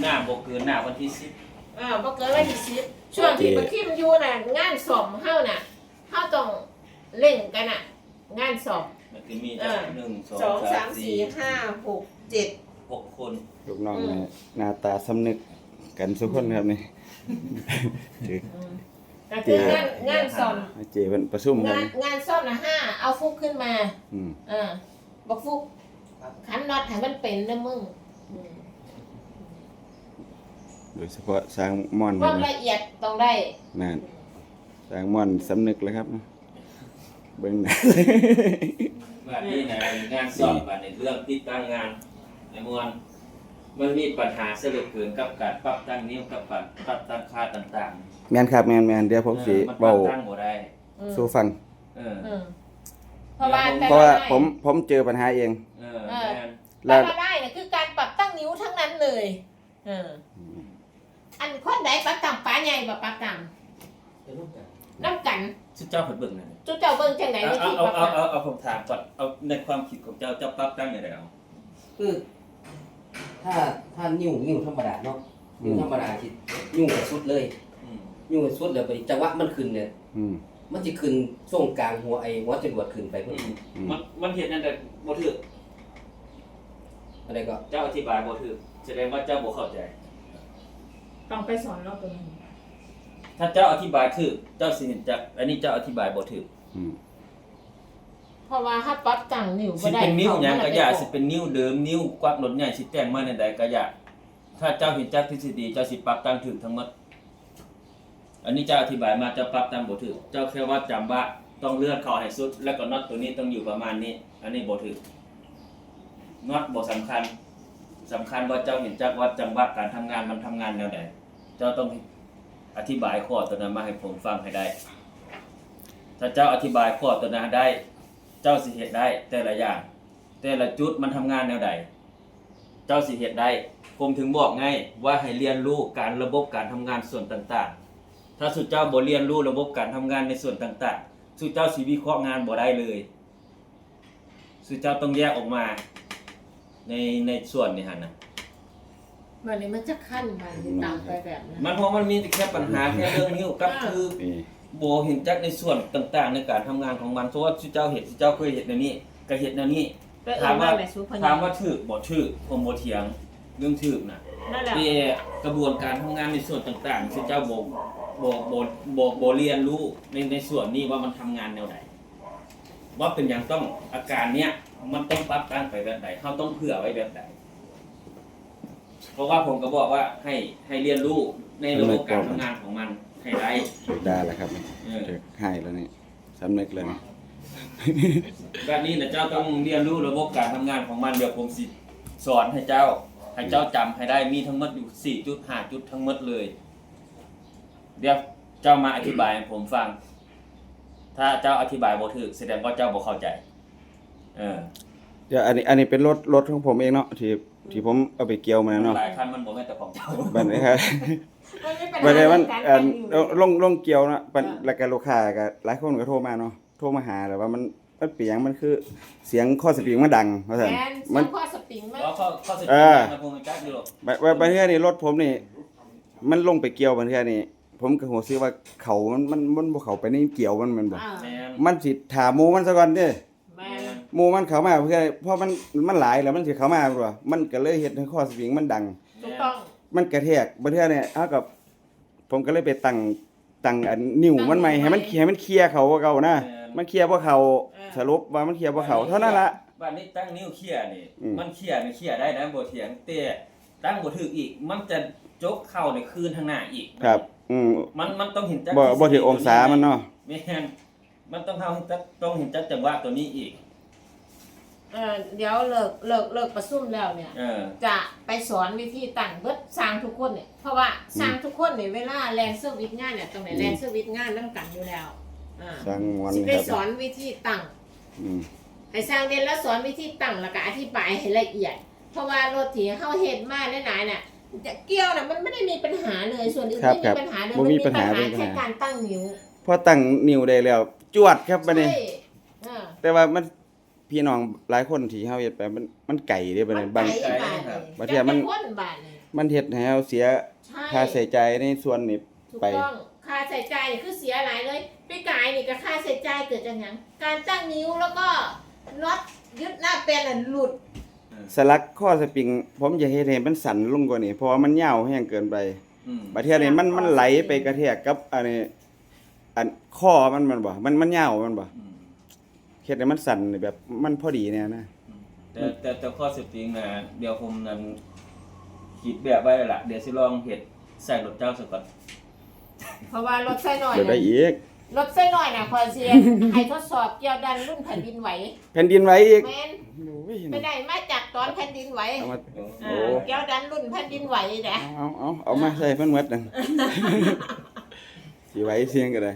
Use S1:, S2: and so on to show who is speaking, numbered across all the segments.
S1: หน้าบกเกินหน้าวันที่สิบ
S2: อ่าบ่เกินวันที่สิบช่วงที่ประคิมอยู่น่ะงานสอบเฮาน่ะเฮาต้องเล่นกันน่ะ งานสอบ
S1: มันจะมี
S2: เออ
S1: หนึ่งสอง
S2: สอง
S1: สา
S2: สามม
S1: สี่
S2: สี่ห้าหกเจ็ด
S1: หกคน
S3: ลูกน้อง
S2: อืม
S3: เนี่ยหน้าตาสำนึกกันทุกคนครับนี่ ถือ
S2: ก็คืองานงานสอบ
S3: ให้เจเพิ่นประชุมกัน
S2: งานงานสอบน่ะห้าเอาฟุกขึ้นมา
S3: อืม
S2: อ่าบอกฟุกขันน็อตให้มันเป็นนะมึงอืม
S3: โดยเฉพาะสร้างม่อน
S2: ค
S3: เพิ่
S2: วานม
S3: นะ
S2: ละเอียดต้องได้
S3: นั่นสร้างม่อนสำนึกเลยครับ เบิ่งหน้า
S1: แบบนี้นะงานสอบแบบในเรื่องติดตั้งงานในมวลมันมีปัญหาเสลือเกินกับการปรับตั้งนิ้วกับการปรับตั้งค่าต่าง
S3: แม่นครับแม่นแม่นเดี๋ยวผม
S1: ๆ
S3: สิ
S1: เออมันปรั
S3: เว้า
S1: บตั้งบ่ได้
S2: อืม
S3: สู่ฟัง
S1: เออ
S2: อืมเพราะว่าแต่
S3: เพราะว่า
S2: ละได้
S3: ผมผมเจอปัญหาเอง
S1: เออแม่น
S3: แล้
S2: แต่
S3: ว
S2: ละได้เนี่ยคือการปรับตั้งนิ้วทั้งนั้นเลยเออ อันคนไหนปรับต่ำป้าใหญ่บ่ปรับต่ำน้ำกัน
S1: ชุดเจ้าเพิ่นเบิ่งนั่น
S2: จุดเจ้าเบิ่งจังไหน
S1: เอา
S2: วิธี
S1: เอา
S2: ปรับ
S1: เอา
S2: ต่ำ
S1: เอาเอาผมถามก่อนเอาในความคิดของเจ้าเจ้าปรับตั้งอย่างไรเอา
S4: คือ ถ้าถ้านิ้วนิ้วธรรมดาเนาะนิ้วธรรมดาที่นิ้วกับสุดเลย
S1: อืม
S4: นิ้วกับสุดแล้วไปจังหวะมันขึ้นเนี่ย
S3: อืม
S4: มันจะขึ้นช่วงกลางหัวไอ้หัวจรวดขึ้นไป
S1: อื
S4: เพิ่น
S1: ม
S3: อืม
S1: มันมันเห็นนั่นแต่บ่ถูก
S4: อะไรก็
S1: เจ้าอธิบายบ่ถูกแสดงว่าเจ้าบ่เข้าใจ
S2: ต้องไปสอนเราตรงนี้
S1: ถ้าเจ้าอธิบายถูกเจ้าสิเห็นจักอันนี้เจ้าอธิบายบ่ถูก
S3: อืม
S2: เพราะว่าถ้าปรับตั้งนิ้ว
S1: สิ
S2: บ่ได้
S1: เป็นนิ้วหยังก็อย่า
S2: เข
S1: สิเป็นนิ้วเดิมนิ้วกวักรถใหญ่สิแต่งมาในใดก็อย่าถ้าเจ้าเห็นจักทฤษฎีเจ้าสิปรับตามถูกทั้งหมด อันนี้เจ้าอธิบายมาเจ้าปรับตามบ่ถูกเจ้าแค่ว่าจำว่าต้องเลื่อนเข้าให้สุด แล้วก็น็อตตัวนี้ต้องอยู่ประมาณนี้ อันนี้บ่ถูกน็อตบ่สำคัญสำคัญว่าเจ้าเห็นจักว่าจังหวะการทำงานมันทำงานแนวใดเจ้าต้องอธิบายข้อตัวนั้นมาให้ผมฟังให้ได้ ถ้าเจ้าอธิบายข้อตัวนั้นได้ เจ้าสิเหตุได้ แต่ละอย่าง แต่ละจุดมันทำงานแนวใด เจ้าสิเหตุได้ ผมถึงบอกไงว่าให้เรียนรู้การระบบการทำงานส่วนต่าง ๆ ถ้าสุดเจ้าบ่เรียนรู้ระบบการทำงานในส่วนต่าง ๆ สุดเจ้าสิวิเคราะห์งานบ่ได้เลย สุดเจ้าต้องแยกออกมาในในส่วนนี้ฮะนะ
S2: วันนี้มันจะขั้นไปตามไปแบบนั้น
S1: มันเพราะมันมีแค่ปัญหาแค่เรื่องนิ้วกับ
S2: อ่า
S1: คือ
S3: นี่
S1: โบเห็นจักในส่วนต่างๆ ในการทำงานของมันเพราะว่าสุดเจ้าเห็นสุดเจ้าเคยเห็นแนวนี้ก็เห็นแนวนี้
S2: ไปเอิ้นว่าแม่สุพญ
S1: ถามว่าถือบ่ถือผมบ่เถียงเรื่องถือนะ
S2: นั่นแหละ
S1: ที่กระบวนการทำงานในส่วนต่างๆที่เจ้าบ่บ่บ่บ่บ่เรียนรู้ในในส่วนนี้ว่ามันทำงานแนวใดว่าเป็นอย่างต้องอาการเนี้ยมันต้องปรับตั้งไปแบบใดเขาต้องเผื่อไว้แบบใด เพราะว่าผมก็บอกว่าให้ให้เรียนรู้ในระบบการทำงานของมันให้ได้
S3: ถูกด่าแล้วครับ
S1: เออ
S3: ถูกให้แล้วนี่สำนึกแล้วนี่
S1: แบบนี้นะเจ้าต้องเรียนรู้ระบบการทำงานของมันเดี๋ยวผมสิสอนให้เจ้า ให้เจ้าจำให้ได้มีทั้งหมดอยู่สี่จุดห้าจุดทั้งหมดเลย เดี๋ยวเจ้ามาอธิบายให้ผมฟัง ถ้าเจ้าอธิบายบ่ถูกแสดงว่าเจ้าบ่เข้าใจ เออ
S3: เดี๋ยวอันนี้อันนี้เป็นรถรถของผมเองเนาะที่ ที่ผมเอาไปเกี่ยวมาเนาะ
S1: หลายคันมันบ่แม่นแต่ของเจ้า
S3: บัดนี้ครับ
S2: มันไม่เป็น
S3: บัดนี้
S2: ไร
S3: มัน
S2: การ
S3: อัน
S2: ตั้งนิ้ว
S3: ลงลงเกี่ยวเนาะบัด
S2: อ่า
S3: แล้วก็ลูกค้าก็หลายคนก็โทรมาเนาะโทรมาหาแล้วว่ามันมันเปียงมันคือเสียงข้อสปริงมันดังว่าซั่น
S2: แอน
S3: มั
S2: มันนข้อสปริงมัน
S1: เพราะข้อข้อสิบ
S3: เออ
S1: มันคงจักอยู่หรอก
S3: บัดบัดบัดเทื่อนี่รถผมนี่ มันลงไปเกี่ยวบัดเทื่อนี่ผมก็หัวซื้อว่าเขามันมันมันบ่เข้าไปในเกี่ยวมันแมันบ่
S2: อ่า
S1: แม่น
S3: มันสิถามหมู่มันซะก่อนเด้
S2: แม่
S1: แม่น
S3: หมู่มันเข้ามาเพื่อเพราะมันมันหลายแล้วมันสิเข้ามาบ่วะมันก็เลยเฮ็ดให้ข้อสปริงมันดัง
S2: ถูกต้อง
S3: มันกระแทกบัดเทื่อเนี่ยเฮากับผมก็เลยไปตั้งตั้งอันนิ้วมันใหม่ให้มันให้มันเคลียร์เขาว่าเก่านะ
S1: แม่น
S3: มันเคลียร์บ่เขาสรุปว่ามันเคลียร์บ่เขาเท่านั้นละ
S1: บ้านนี้ตั้งนิ้วเคลียร์นี่
S3: อืม
S1: มันเคลียร์นี่เคลียร์ได้นะบ่เถียงแต่ตั้งบ่ถูกอีก มันจะจกเข้าในคืนข้างหน้าอีก
S3: ครับ อืม
S1: มันมันต้องเห็นจัก
S3: บ่บ่ถึงองศามันเนาะ
S1: แม่นมันต้องเฮาจักต้องเห็นจักจังหวะตัวนี้อีก
S2: เออเดี๋ยวเลิกเลิกเลิกประชุมแล้วเนี่ย
S1: เออ
S2: จะไปสอนวิธีตั้งเบิดสร้างทุกคนเนี่ยเพราะว่าสร้างทุกคนเนี่ยเวลาแลนเซอร์วิสงานเนี่ยตรงไหนแลนเซอร์วิสงานต้องกันอยู่แล้วอ่า
S3: สร้างมวน
S2: สิไป
S3: ครับ
S2: สอนวิธีตั้ง
S3: อืม
S2: ให้สร้างเรียนแล้วสอนวิธีตั้งแล้วก็อธิบายให้ละเอียด เพราะว่ารถที่เฮาเฮ็ดมาหลายๆน่ะจะเกี่ยวน่ะมันไม่ได้มีปัญหาเลยส่วนอื่น
S3: ครับ
S2: ไม่
S3: ครั
S2: มี
S3: บ
S2: ปัญหาเลย
S3: บ่
S2: มัน
S3: มี
S2: มี
S3: ปั
S2: ปั
S3: ญ
S2: ญ
S3: หา
S2: หา
S3: บ่มีปัญหา
S2: แค่การตั้งนิ้ว
S3: พอตั้งนิ้วได้แล้ว จวดครับบัดนี้
S2: ใช่อ่า
S3: แต่ว่ามัน พี่น้องหลายคนที่เฮาเฮ็ดไปมันมันไก่เด้บัด
S2: มั
S3: นี้
S2: น
S3: บาง
S2: ไก่บาทเลย
S3: บางทีมัน
S2: จะเป็คนบาทเลย
S3: มันเฮ็ดให้เราเสีย
S2: ใช่
S3: ค่าใช้จ่ายในส่วนนี้
S2: ถูก
S3: ไป
S2: ต้องค่าใช้จ่ายนี่คือเสียหลายเลยพี่กายนี่ก็ค่าใช้จ่ายเกิดจากหยังการตั้งนิ้วแล้วก็น็อตยึดหน้าแปลนน่ะหลุด
S3: สลักข้อสปริง ผมจะเฮ็ดให้มันสั่นลงกว่านี้เพราะว่ามันยาวแห้งเกินไป
S1: อืม
S3: บาดเทียนี่มันมันไหลไปกระแทกกับอันนี้อันข้อมันมันบ่ มันมันยาวมันบ่
S1: อืม
S3: เฮ็ดให้มันสั่นแบบมันพอดีเนี่ยนะ
S1: แต่แต่แต่ข้อสปริงนะเดี๋ยวผมนั้นคิดแบบไว้แล้วล่ะเดี๋ยวสิลองเฮ็ดใส่รถเจ้าซะก่อน
S2: เพราะว่ารถไส้หน่อย
S3: เดี๋ยวได้
S2: น่ะ
S3: อีก
S2: รถไส้หน่อยน่ะพอเสียให้ทดสอบเกี่ยวดันรุ่นแผ่นดินไหว
S3: แผ่นดินไหวอีก
S2: แม่น
S3: โอ้ย
S2: ไม่ได้มาจากตอนแผ่นดินไหว
S3: เอามา
S1: โอ้
S2: อ่าเกี่ยวดันรุ่นแผ่นดินไหวนะ
S3: เอาเอาเอามาใส่เพิ่นหมดนั่น สิไหวเสียงก็ได้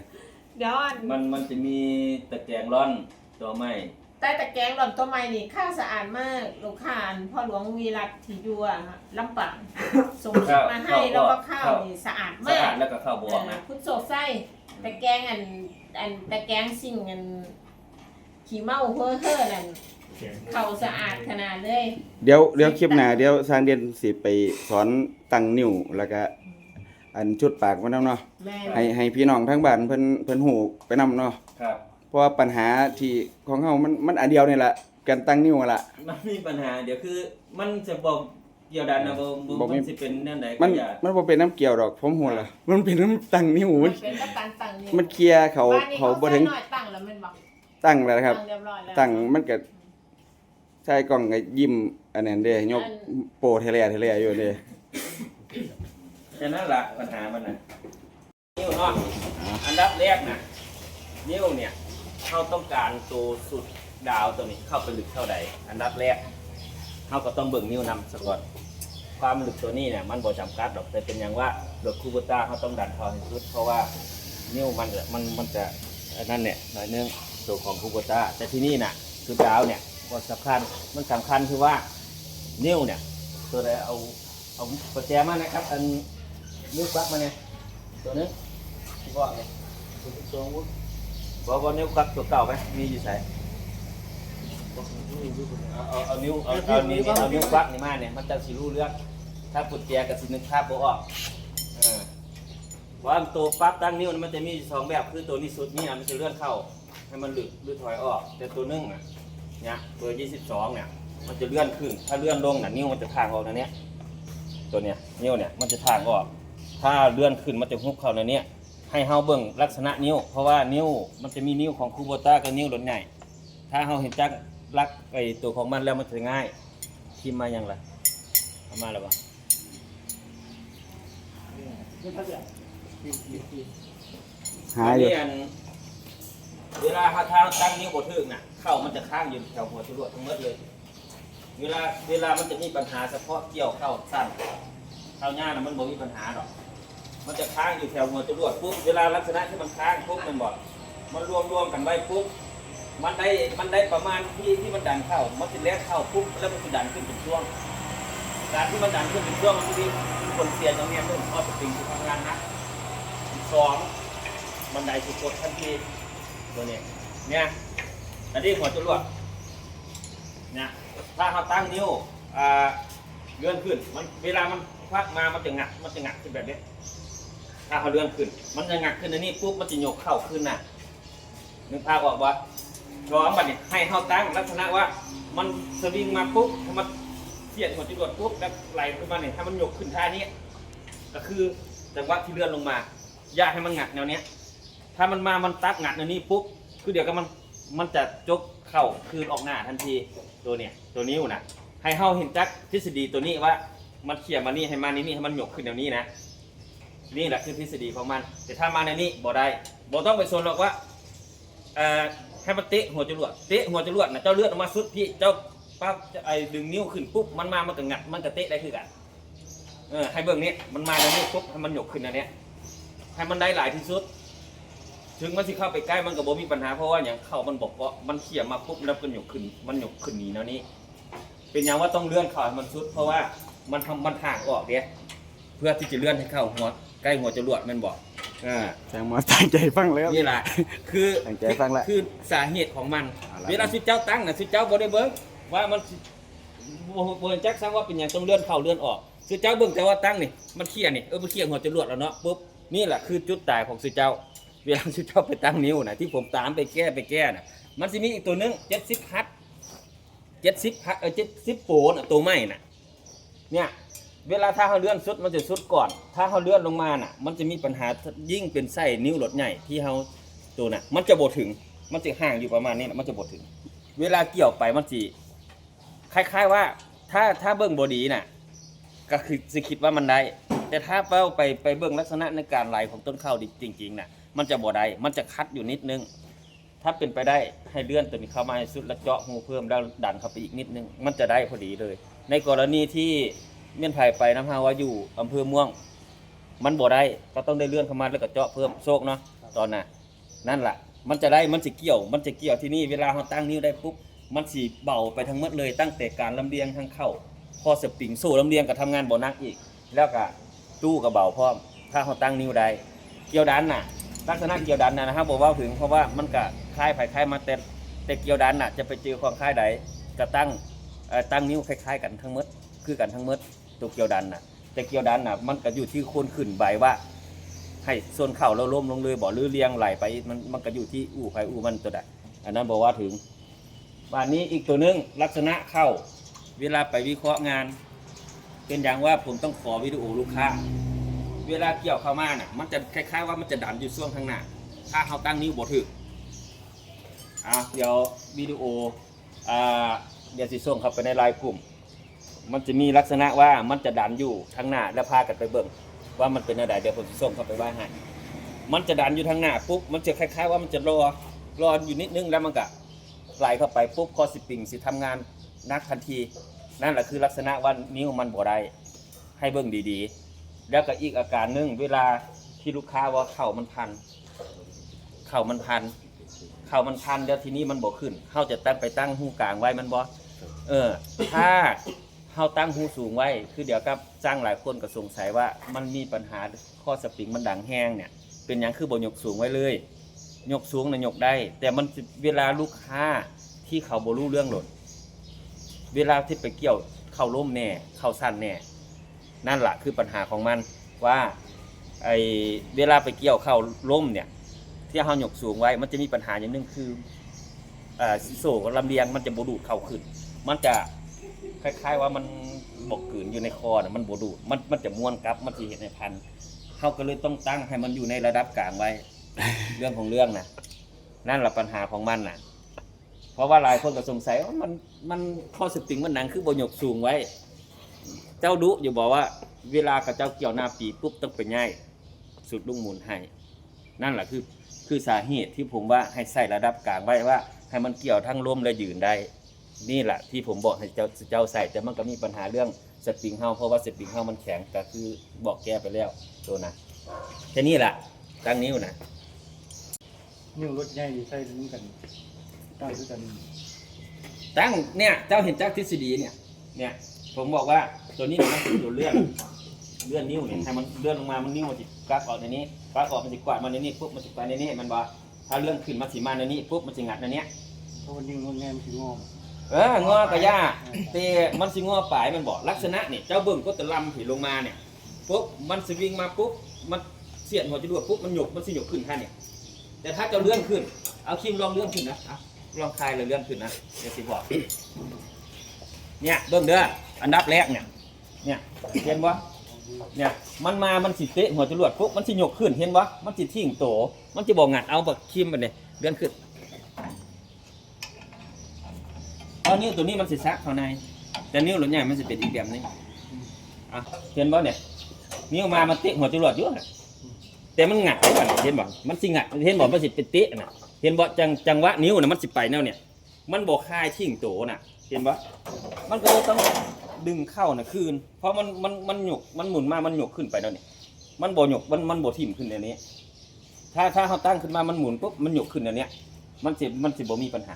S2: เดี๋ยวอัน
S1: มันมันจะมีตะแกรงร่อน ตัวไม้
S2: ใต้ตะแกรงหล่อมตัวใหม่นี่ข้าวสะอาดมากลูกค้าอันพ่อหลวงวีรัตน์ที่อยู่อะลำปางส่งคลิปมาให้แล้วก็ข้าวนี่สะอาด
S1: สะ
S2: มา
S1: อากดแล้วก็เข้าบวก
S2: อ่า
S1: นะ
S2: คุณโศกไส้ตะแกรงอันอันตะแกรงสิ่งอันขี้เมาเพ้อเฮ้อนั่นเขาสะอาดขนาดเลย
S3: เดี๋ยวเดี๋ยวคลิปหน้าเดี๋ยวสร้างเดือนสิไปสอนตั้งนิ้วแล้วก็อันชุดปากมันนำเนาะ
S2: แม่
S3: ให้ให้พี่น้องทั้งบ้านเพิ่นเพิ่นฮู้ไปนํเนาะ
S1: ครับ
S3: เพราะว่าปัญหาที่ของเฮามันมันอันเดียวนี่แหละการตั้งนิ้วนั่นล่ะ
S1: มันมีปัญหา เดี๋ยวคือ มันจะบอกเกี่ยวดันนะบ่บ่
S3: บ่มี
S1: มันสิเป็นแนวใด
S3: มั
S1: ก็
S3: น
S1: อย่า
S3: มันบ่เป็นน้ำเกี่ยวดอกผมฮู้ล่ะ มันเป็นน้ำตั้งนิ้ว
S2: มั
S3: มัน
S2: นเป็นกับการตั้งนี่
S3: มันเคลียร์เขา
S2: บ้นนี้
S3: เขาบ่ถึง
S2: ใส่น้อยตั้งแล้วแมันบอก
S3: ตั้งแล้วนะครับ
S2: ตั้งเรียบร้อยแล้ว
S3: ตั้งมันก็ใช้กล้องก็ยิ้มอันนั้นเด้ยกโปรเทเลเทเลอยู่เด้
S1: แค่นั้นล่ะปัญหามันน่ะนิ้วเนาะอันดับแรกน่ะนิ้วเนี่ย เขาต้องการตัวสุดดาวตัวนี้เข้าไปลึกเท่าใดอันดับแรกเขาก็ต้องเบิ่งนิ้วนำซะก่อนความลึกตัวนี้เนี่ยมันบ่จำกัดหรอกแต่เป็นอย่างว่ารถคูโบต้าเขาต้องดันเข้าให้สุด เพราะว่านิ้วมันจะมันมันจะนั่นเนี่ยหน่อยนึงตัวของคูโบต้าแต่ที่นี่น่ะสุดดาวเนี่ยมันสำคัญมันสำคัญคือว่านิ้วเนี่ยตัวใดเอาเอาประแจมานะครับ อันนิ้วควักมาเนี่ยตัวนึงที่บอกเนี่ยตัวที่สองวุ้น บอกว่านิ้วควักตัวเก่าไหมมีอยู่ใส่เอาเอาเอานิ้วเอาเอานิ้วเอานิ้วควักนี่มาเนี่ยมันจะสิรู้เรื่องถ้าปุดแจกับสินึกภาพบ่ออกเออเพราะว่าตัวปลั๊กตั้งนิ้วนี่มันจะมีสองแบบคือตัวนี้สุดนี่นะมันจะเลื่อนเข้า ให้มันหลุดหรือถอยออก แต่ตัวนึ่งอะเนี่ยตัว22เนี่ยมันจะเลื่อนขึ้น ถ้าเลื่อนลงน่ะนิ้วมันจะทางออกนะเนี้ยตัวเนี้ยนิ้วเนี่ยมันจะทางออก ถ้าเลื่อนขึ้นมันจะหุบเข้าในเนี้ย ให้เฮาเบิ่งลักษณะนิ้ว เพราะว่านิ้วมันจะมีนิ้วของคูโบต้ากับนิ้วรถใหญ่ถ้าเฮาเห็นจักลักไอตัวของมันแล้วมันจะง่ายพิมพ์มายังไงเอามาแล้วบ่
S3: หาอยู่
S1: นนี้อันเวลาถ้าทางตั้งนิ้วบ่ถึกน่ะเข้ามันจะข้างอยู่แถวหัวจรวดทั้งหมดเลย เวลาเวลามันจะมีปัญหาเฉพาะเกี่ยวเข้าสั้นเข้าหน้าน่ะมันบ่มีปัญหาหรอก มันจะค้างอยู่แถวหัวจรวดปุ๊บเวลาลักษณะที่มันค้างปุ๊บมันบอกมันรวมรวมกันไว้ปุ๊บมันได้มันได้ประมาณที่ที่มันดันเข้า มันจะแลกเข้าปุ๊บแล้วมันจะดันขึ้นเป็นช่วง การที่มันดันขึ้นเป็นช่วงมันจะมีผลเสียตรงเนี้ยเรื่องข้อสปริงที่ทำงานนะสองมันไดสุดกดทันทีตัวเนี้ยเนี่ยอันนี้หัวจรวดเนี่ยถ้าเขาตั้งนิ้วอ่าเลื่อนขึ้นมันเวลามันควักมามันจะงักมันจะงักขึ้นแบบนี้ ถ้าเขาเลื่อนขึ้น มันจะงักขึ้นอันนี้ปุ๊บมันจะยกเข้าขึ้นน่ะนึกภาพออกว่าร้องบัดนี้ให้เขาตั้งลักษณะว่า มันสวิงมาปุ๊บถ้ามันเสียดหัวจรวดปุ๊บแล้วไหลขึ้นมาเนี่ยถ้ามันยกขึ้นท่านี้ก็คือจังหวะที่เลื่อนลงมาอย่าให้มันงัดแนวเนี้ย ถ้ามันมามันตักงัดแนวนี้ปุ๊บคือเดี๋ยวก็มันมันจะจกเข้าคืนออกหน้าทันทีตัวเนี้ยตัวนิ้วนะให้เฮาเห็นจักทฤษฎีตัวนี้ว่ามันเขี่ยมานี่ให้มานี่นี่ให้มันยกขึ้นแนวนี้นะ นี่แหละคือทฤษฎีของมัน แต่ถ้ามาในนี้บ่ได้บ่ต้องไปสนหรอกว่าเอ่อให้มันเตะหัวจรวดเตะหัวจรวดนะเจ้าเลือดออกมาสุดพี่เจ้าปั๊บจะไอ้ดึงนิ้วขึ้นปุ๊บมันมามันก็งัดมันก็เตะได้คือกันเออให้เบิ่งนี้มันมาในนี้ปุ๊บให้มันหยกขึ้นอันเนี้ยให้มันได้หลายที่สุด ถึงมันสิเข้าไปใกล้มันก็บ่มีปัญหาเพราะว่าอย่างเข้ามันบอกว่ามันเขี่ยมาปุ๊บแล้วก็ยกขึ้น มันหยกขึ้นหนีแนวนี้เป็นอย่างว่าต้องเลื่อนเข้ามันสุด เพราะว่ามันทำมันห่างออกเด้เพื่อที่จะเลื่อนให้เข้าหัว ล้หัวจรวดแมันบอกอ่า
S3: แตงหมอตั้งใจฟังเลยครับ
S1: นี่แหละคือ
S3: ตั้งใจฟังละ
S1: คือสาเหตุของมัน
S3: เอาละ
S1: เวลาสิเจ้าตั้งนะสิเจ้าบ่ได้เบิ่งว่ามันสิบ่บ่จักซ้ำว่าเป็นหยังต้องเลื่อนเข้าเลื่อนออกสุเจ้าเบิ่งแต่ว่าตั้งนี่มันเคลียร์นี่เออมันเคลียร์หัวจรวดแล้วเนาะปุ๊บนี่แหละคือจุดตายของสุเจ้า เวลาสุเจ้าไปตั้งนิ้วนะที่ผมตามไปแก้ไปแก้น่ะมันจะมีอีกตัวนึงเจ็ดสิบฮัตเจ็ดสิบฮัตเออเจ็ดสิบโปน่ะตัวใหม่น่ะเนี่ย เวลาถ้าเขาเลื่อนสุดมันจะสุดก่อน ถ้าเขาเลื่อนลงมาน่ะ มันจะมีปัญหายิ่งเป็นไส้นิ้วรถใหญ่ที่เขาตัวน่ะ มันจะบดถึง มันจะห่างอยู่ประมาณนี้นะมันจะบดถึง เวลาเกี่ยวไปมันจีคล้าย ๆว่า ถ้าถ้าเบิ้งบอดีน่ะ ก็คือจะคิดว่ามันได้ แต่ถ้าเป้าไปไปเบิ้งลักษณะในการไหลของต้นข้าวจริงๆน่ะ มันจะบ่ได้ มันจะคัดอยู่นิดนึง ถ้าเป็นไปได้ให้เลื่อนตัวนี้เข้ามาให้สุดแล้วเจาะหูเพิ่มแล้วดันเข้าไปอีกนิดนึง มันจะได้พอดีเลย ในกรณีที่ เมียนไผ่ไปน้ำฮาวาอยู่อำเภอม่วง มันบ่ได้ก็ต้องได้เลื่อนเข้ามาแล้วก็เจาะเพิ่มโชคเนาะตอนน่ะนั่นแหละมันจะได้มันจะเกี่ยว มันจะเกี่ยวที่นี่เวลาเราตั้งนิ้วได้ปุ๊บมันสีเบาไปทั้งหมดเลยตั้งแต่การลำเลียงทั้งเข้า พอสปริงโซ่ลำเลียงกับทำงานบ่หนักอีก แล้วก็ตู้กับเบาพร้อม ถ้าเราตั้งนิ้วได้เกี่ยวดันน่ะ ลักษณะเกี่ยวดันนะนะครับบอกว่าถึงเพราะว่ามันกะคล้ายไผ่คล้ายมาแต่แต่เกี่ยวดันน่ะจะไปเจอของคล้ายใดก็ตั้งเอ่อตั้งนิ้วคล้าย ๆ กันทั้งหมดคือกันทั้งหมด ตัวเกียวดันน่ะ แต่เกียวดันน่ะ มันก็อยู่ที่คนขึ้นใบว่า ให้ส่วนเข่าเราล้มลงเลยบ่หรือเลียงไหลไปมันมันก็อยู่ที่อู่ไผอู่มันตัวใดอันนั้นบอกว่าถึงบ้านนี้อีกตัวหนึงลักษณะเข้า เวลาไปวิเคราะห์งาน เป็นอย่างว่าผมต้องขอวิดีโอลูกค้าเวลาเกี่ยวเข้ามาน่ะ มันจะคล้ายๆว่ามันจะดันอยู่ช่วงข้างหน้า ถ้าเขาตั้งนิ้วบ่ถึกอะเดี๋ยววิดีโออ่าเดี๋ยวสิส่งเข้าไปในไลน์กลุ่ม มันจะมีลักษณะว่ามันจะดันอยู่ทางหน้าแล้วพากันไปเบิ่งว่ามันเป็นอะไรเดี๋ยวผมสิส่งเข้าไปว่าให้มันจะดันอยู่ทางหน้าปุ๊บมันจะคล้ายๆ ว่ามันจะรอรออยู่นิดนึงแล้วมันก็ไหลเข้าไปปุ๊บคอสิปริงสิทำงานนักทันที นั่นแหละคือลักษณะว่านิ้วมันบ่ได้ให้เบิ่งดีๆ แล้วก็อีกอาการหนึงเวลาที่ลูกค้าว่าเข่ามันพัน เข่ามันพัน เข่ามันพันแล้วทีนี้มันบ่ขึ้นเข้าจะตั้งไปตั้งหูกลางไว้มันบ่เออ ถ้า เขาตั้งหูสูงไว้ คือเดี๋ยวกับจ้างหลายคนก็สงสัยว่ามันมีปัญหาข้อสปริงมันดังแห้งเนี่ย เป็นอย่างคือบ่ยกสูงไว้เลย ยกสูงนะยกได้ แต่มันเวลาลูกค้าที่เขาบ่รู้เรื่องหลดเวลาที่ไปเกี่ยวเข้าร่มแน่เข้าสั้นแน่นั่นแหละคือปัญหาของมันว่าไอเวลาไปเกี่ยวเข้าร่มเนี่ยที่เขาหยกสูงไว้ มันจะมีปัญหาอย่างหนึงคือเอ่อโซ่ลำเลียงมันจะบดูดเข้าขึ้น มันจะ คล้าย ๆ ว่ามันบกขืนอยู่ในคอนะมันบดูดมันมันจะม้วนกลับมันจะเห็นในพันเขาก็เลยต้องตั้งให้มันอยู่ในระดับกลางไว้ เรื่องของเรื่องนะนั่นแหละปัญหาของมันนะเพราะว่าหลายคนก็สงสัยว่ามันมันข้อสปริงมันหนังคือบหยกสูงไว้ เจ้าดุอยู่บอกว่า เวลากับเจ้าเกี่ยวหน้าปีปุ๊บต้องไปง่ายสุดลุงมุนให้นั่นแหละคือคือสาเหตุที่ผมว่าให้ใส่ระดับกลางไว้ว่า ให้มันเกี่ยวทั้งลมและยืนได้ นี่แหละที่ผมบอกให้เจ้าเจ้าใส่แต่มันก็มีปัญหาเรื่องสปริงเฮาเพราะว่าสปริงเฮามันแข็งก็คือบอกแก้ไปแล้วตัวนะแค่นี้แหละตั้งนิ้วนะ
S5: นิ้วรถใหญ่ใส่เหมือนกันตั้งด้วยกัน
S1: ตั้งเนี่ยเจ้าเห็นเจ้าทฤษฎีเนี่ยเนี่ยผมบอกว่าตัวนี้มันคือตัวเลื่อนเลื่อนนิ้วเนี่ยให้มันเลื่อนลงมามันนิ้วมันจะกลักออกในนี้กลักออกมันจะกวาดมาในนี้ปุ๊บมันจะไปในนี้มันบอกถ้าเลื่อนขึ้นมาสีมาในนี้ปุ๊บมันจะงัดในเนี้ย
S5: เพราะว่านิ้วรถใหญ่มันสิงอม
S1: เอองอกระยาแต่มันสิงอปลายมันบอกลักษณะนี่เจ้าเบิ่งก็ตะลำผีลงมาเนี่ยปุ๊บมันสวิงมาปุ๊บมันเสียดหัวจะรวดปุ๊บมันหยกมันสิหยกขึ้นท่านเนี่ยแต่ถ้าเจ้าเลื่อนขึ้น เอาคิมลองเลื่อนขึ้นนะลองคลายเลยเลื่อนขึ้นนะเดี๋ยวสิบอกเนี่ยเบิ่งเด้ออันดับแรกเนี่ยเนี่ยเห็นบ่เนี่ยมันมา มันสิเตะหัวจรวดปุ๊บมันสิหยกขึ้นเห็นบ่มันสิทิ้งโต มันสิบ่งัดเอาแบักคิมไปเนี่ยเลื่อนขึ้น ตอนนี้ตัวนี้มันสิซักเข้าใน แต่นิ้วหลุนใหญ่มันสิเป็นอีกแบบนึงอะเห็นบ่เนี่ยนิ้วมามันเตะหัวจรวดอยู่น่ะแต่มันหงัดได้บ่เนี่ยเห็นบ่มันสิงัดเห็นบ่มันสิเป็นเตะน่ะเห็นบ่จังจังหวะนิ้วน่ะมันสิไปแนวเนี่ย มันบ่คายทิ้งโตน่ะ เห็นบ่มันก็เลยต้องดึงเข้าน่ะคืน เพราะมันมันมันหยกมันหมุนมามันหยกขึ้นไปแล้วนี่ยมันบ่หยกมันมันบ่ทิ่มขึ้นในนี้ ถ้าถ้าเขาตั้งขึ้นมามันหมุนปุ๊บมันหยกขึ้นในเนี้ยมันสิมันสิบ่มีปัญหา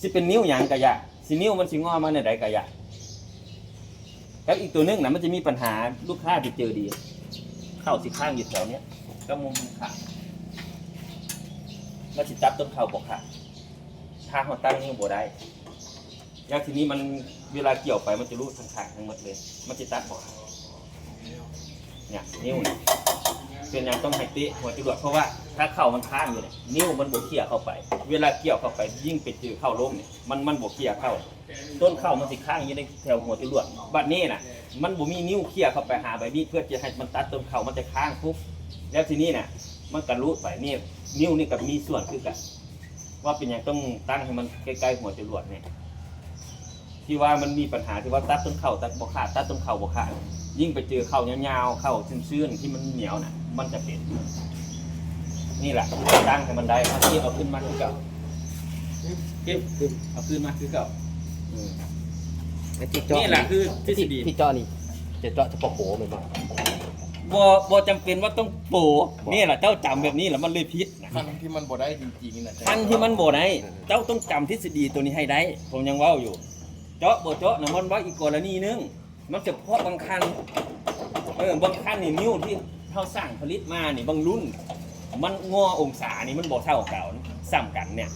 S1: สิเป็นนิ้วหยังกะยะสินิ้วมันสิงอมาในใดกะยะแล้วอีกตัวหนึงนะมันจะมีปัญหาลูกค้าจะเจอดี เข้าสิข้างอยู่แถวเนี้ยก็มุมขามันสิจับต้นเข่าบอกขาถ้าเขาตั้งนิ้วบ่ได้แล้วทีนี้มันเวลาเกี่ยวไปมันจะรูดทั้งขาทั้งหมดเลย มันจะตัดบ่ขาเนี่ยนิ้วเนี่ยเป็นอย่างต้องห้เตะหัวจรวดเพราะว่า ถ้าเข่ามันค้างอยู่เนี่ยนิ้วมันบวกเขี่ยเข้าไป เวลาเกี่ยวเข้าไปยิ่งไปเจอเข้าล้มเนี่ยมันมันบวกเขี่ยเข้า ต้นเข่ามันสิข้างอยู่ในแถวหัวจรวดบัดนี้น่ะ มันบ่มีนิ้วเขี่ยเข้าไปหาใบมีดเพื่อจะให้มันตัดต้นเข่ามันจะข้างปุ๊บแล้วทีนี้น่ะ มันกระรูดไปนี่นิ้วนี่กับมีส่วนคือกันว่าเป็นอย่างต้องตั้งให้มันใกล้ๆหัวจรวดเนี่ยที่ว่ามันมีปัญหาที่ว่าตัดต้นเข่าตัดบ่ขาดตัดต้นเข่าบ่ขาดยิ่งไปเจอเข่ายาวๆเข่าชื้นๆที่มันเหนียวน่ะ มันจะเป็น นี่แหละตั้งให้มันได้เอาที่เอาขึ้นมาคือเก่าเก็บเอาขึ้นมาคือเก่าอืม
S4: ไอ้ที่เจาะ
S1: นี่แหละคือทฤษฎี
S4: ที่เจาะนี่จะเจาะเฉพาะโผเหมือนกัน
S1: บ่บ่จำเป็นว่าต้องโปะนี่แหละเจ้าจำแบบนี้แหละมันเลยพิษนะ
S5: ขั้นที่มันบ่ได้จริงๆนะ
S1: ทันที่มันบ่ได้เจ้าต้องจำทฤษฎีตัวนี้ให้ได้ ผมยังเว้าอยู่ เจาะบ่เจาะนะมันว่าอีกกรณีหนึงมันเฉพาะบางคันเออบางคันนี่นิ้วที่เฮาสร้างผลิตมานี่บางรุ่น มันงอองศานี่มันบ่เท่าเก่าซ้ำกันเนี่ย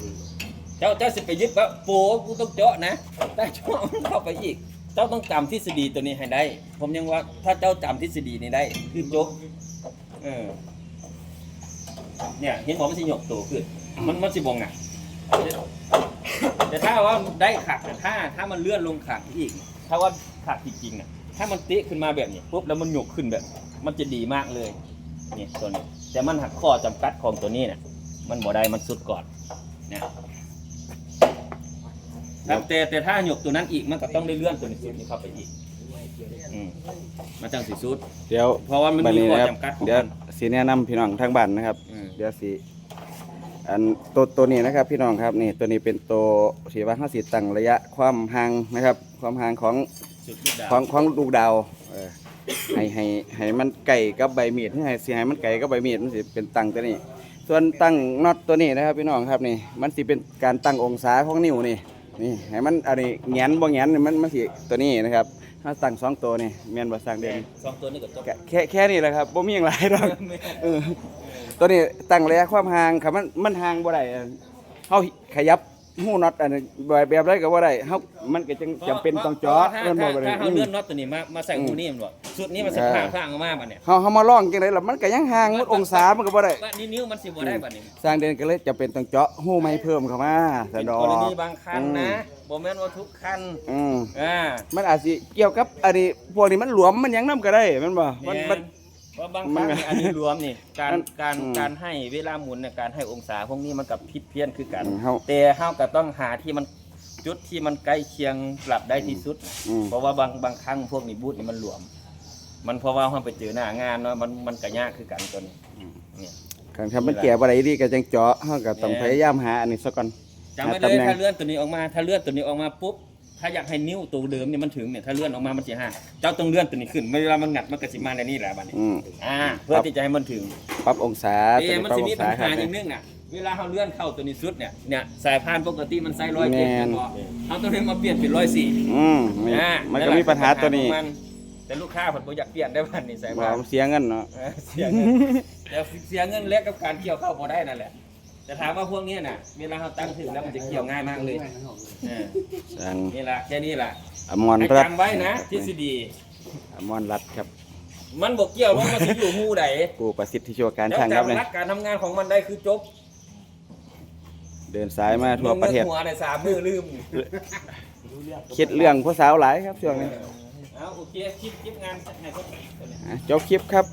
S1: เจ้าเจ้าสิไปยึดว่าโปะกูต้องเจาะนะแต่เจาะมันเข้าไปอีก เจ้าต้องจำทฤษฎีตัวนี้ให้ได้ ผมยังว่าถ้าเจ้าจำทฤษฎีนี้ได้คือจบเออเนี่ยเห็นบอกมันสิหยกตัวขึ้นมันมันสิบงอะแต่ถ้าว่าได้ขัดน่ถ้าถ้ามันเลื่อนลงขัดอีก ถ้าว่าขัดจริงๆน่ะถ้ามันเตะขึ้นมาแบบนี้ปุ๊บแล้วมันหยกขึ้นแบบ มันจะดีมากเลยนี่ตัวนี้ แต่มันหักข้อจำกัดของตัวนี้เนี่ยมันบ่ได้มันสุดก่อนเนี่ยครับแต่แต่ถ้าหยกตัวนั้นอีกมันก็ต้องได้เลื่อนตัวนี้สุดนี้เข้าไปอีกอืมมันจังสีสุด
S3: เดี๋ยว
S1: เพราะว่ามัน
S3: บัด
S1: มี
S3: นี้
S1: ข้อ
S3: นะครับ
S1: จำกัดของ
S3: เดี๋ยว
S1: มัน
S3: สีแนะนำพี่น้องทางบ้านนะครับ
S1: อืม
S3: เดี๋ยวสีอันตัวตัวนี้นะครับ พี่น้องครับนี่ตัวนี้เป็นตัวที่ว่าห้าสิตั้งระยะความห่างนะครับ ความห่างของ
S1: สุดลูกดาว
S3: ของของลูกดาวเออ ให้ให้ให้มันไก่กับใบมีดให้สิให้มันไก่กับใบมีดมันสิเป็นตั้งตัวนี้ ส่วนตั้งน็อตตัวนี้นะครับพี่น้องครับนี่ มันสิเป็นการตั้งองศาของนิ้วนี่นี่ให้มันอันนี้แหงนบ่แหงนนี่มันมันสิตัวนี้นะครับถ้าตั้งสองตัวนี่แม่นบ่สร้างเด่น
S1: สองตัวนี้ก็จบ
S3: แค่แค่แค่นี้แหละครับบ่มีอย่างไรหรอกเออตัวนี้ตั้งระยะความห่างครับมันมันห่างบ่ได้อะเฮาขยับหูน็อตอันนี้แบบแบบไรก็บ่ได้เฮามันก็จึงจำเป็นต้องเจาะ
S1: ถ้า
S3: มันบ่
S1: ถ้า
S3: ได้
S1: ถ้าเขาเลื่อนน็อตตัวนี้มามาใส่หูนี่มันบอก สุดนี้มันสิผ่าข้างออกมาบัดเนี่ย
S3: เฮาเฮามาลองจังไดล่ะมันก็ยังห่างมันองศามันก็บ่ได้
S1: ว่านี่นิ้วมันสิบ่ได้บัดนี้
S3: สร้างเด่นก็เลยจำเป็นต้องเจาะหูไม้เพิ่มเข้ามาสะ
S1: เป็น
S3: ดอก
S1: รณีบางคันนะบ่แม่นว่าทุกคัน
S3: อืม
S1: อ่า
S3: มันอาจสิเกี่ยวกับอันนี้พวกนี้มันหลวมมันหยังนํก็ได้แมันบ่มันมัน
S1: ว่าบาง
S3: มั
S1: คนรั้งนี่อันนี้รวมนี่การ
S3: มัน
S1: การ
S3: อืม
S1: การให้เวลาหมุนเนี่ยการให้องศาพวกนี้มันกับผิดเพี้ยนคือกัน
S3: อืมเฮา
S1: แต่เฮาก็ต้องหาที่มันจุดที่มันใกล้เคียงปรับได้ที่สุด
S3: อืม
S1: เพราะว่าบางบางครั้งพวกนี้บูธนี่มันหลวม มันเพราะว่าเราไปเจอหน้างานเนาะมันมันก็ยากคือกันตัวนี้เนี่ย
S3: คันครับมันแก่บ่ได้ดีก็จังเจาะเฮาก็ต้องพยายามหาอันนี้ซะก่อน
S1: จำไว้
S3: หา
S1: เลย
S3: ตำแหน่ง
S1: ถ้าเลื่อนตัวนี้ออกมาถ้าเลื่อนตัวนี้ออกมาปุ๊บถ้าอยากให้นิ้วตัวเดิมเนี่ยมันถึงเนี่ยถ้าเลื่อนออกมามันจะห่างเจ้าต้องเลื่อนตัวนี้ขึ้นเวลามันงัดมันก็สิมาในนี่แหละบัดนี้
S3: อืม
S1: อ่าเพื่อที่จะให้มันถึง
S3: ปรับองศา
S1: เอ๊ะมัน
S3: ปรับ
S1: จะ
S3: อ
S1: มี
S3: ง
S1: ปัญ
S3: ศาครั
S1: หา
S3: บ
S1: อย่างหนึงน่ะเวลาเขาเลื่อนเข้าตัวนี้สุดเนี่ยเนี่ยสายพานปกติมันใส่ร้อยเจ็ด
S3: แม่น
S1: พอเขาต้องเรียนมาเปลี่ยนเป็นร้อยสี่
S3: อืมนี่
S1: อ่า
S3: มันก็มีปัญหาตัวนี้
S1: ของมัน แต่ลูกค้าผมบ่อยากเปลี่ยนได้บ้านนี่สาย
S3: บ่
S1: พาน
S3: เสียเงินเนาะ
S1: เออเสียเงินแต่เสียเงินเล็กกับการเกี่ยวเข้าพอได้นั่นแหละ แต่ถามว่าพวกเนี้ยน่ะเวลาเขาตั้งถึงแล้วมันจะเกี่ยวง่ายมากเลยเออ
S3: สั่ง
S1: นี่แหละแค่นี้แหละ
S3: อมร
S1: ให้
S3: รัต
S1: จำไว้นะทฤษฎี
S3: อมรรัตครับ
S1: มันบอกเกี่ยวว่ามันจะอยู่หูใด
S3: ผู้ประสิทธิโชวการ
S1: แล้ว
S3: ช่างครับเนี่ย
S1: จำรักการทำงานของมันได้คือจบ
S3: เดินสายมาทั่วประเทศ
S1: มือหัวในสามมือลืม
S3: คิดเรื่องผู้สาวหลายครับช่วงนี้
S1: เอาโอเคคลิปคลิาน
S3: ขียจบคลิปครับ